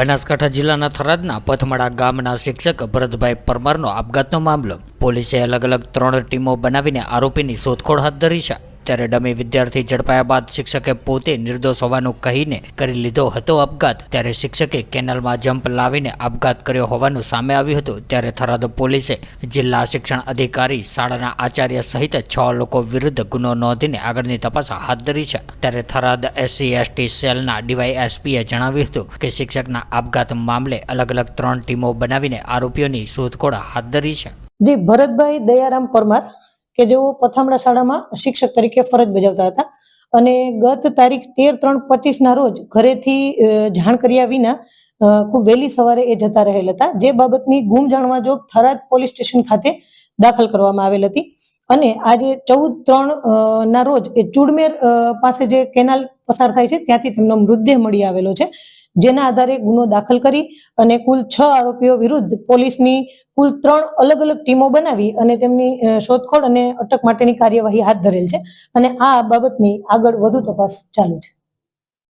બનાસકાંઠા જિલ્લાના થરાદના પથમડા ગામના શિક્ષક ભરતભાઈ પરમારનો આપઘાતનો મામલો. પોલીસે અલગ અલગ ત્રણ ટીમો બનાવીને આરોપીની શોધખોળ હાથ ધરી છે. ત્યારે ડમી વિદ્યાર્થી ઝડપાયા બાદ શિક્ષકે પોતે નિર્દોષ હોવાનું કહીને કરી લીધો હતો આપઘાત. ત્યારે શિક્ષકે કેનાલમાં જમ્પ લાવીને આપઘાત કર્યો હોવાનું સામે આવ્યું હતું. ત્યારે થરાદ પોલીસે જિલ્લા શિક્ષણ અધિકારી, શાળાના આચાર્ય સહિત છ લોકો વિરુદ્ધ ગુનો નોંધીને આગળની તપાસ હાથ ધરી છે. ત્યારે થરાદ એસસી, એસટી સેલના ડીવાયએસપીએ જણાવ્યું હતું કે શિક્ષકના આપઘાત મામલે અલગ અલગ ત્રણ ટીમો બનાવીને આરોપીઓની શોધખોળ હાથ ધરી છે. જી, ભરતભાઈ દયારામ પરમાર કે જેઓ પથામણા શાળામાં શિક્ષક તરીકે ફરજ બજાવતા હતા. અને ગત તારીખ તેર ત્રણ પચીસના રોજ ઘરેથી જાણ કર્યા વિના ખૂબ વહેલી સવારે એ જતા રહેલ હતા. જે બાબતની ગુમ જાણવા જોગ થરાદ પોલીસ સ્ટેશન ખાતે દાખલ કરવામાં આવેલ હતી. અને આજે ચૌદ ત્રણ ના રોજ એ ચૂડમેર પાસે જે કેનાલ પસાર થાય છે, ત્યાંથી તેમનો મૃતદેહ મળી આવેલો છે. જેના આધારે ગુનો દાખલ કરી અને કુલ છ આરોપીઓ વિરુદ્ધ પોલીસની કુલ ત્રણ અલગ અલગ ટીમો બનાવી અને તેમની શોધખોળ અને અટક માટેની કાર્યવાહી હાથ ધરેલ છે. અને આ બાબતની આગળ વધુ તપાસ ચાલુ છે.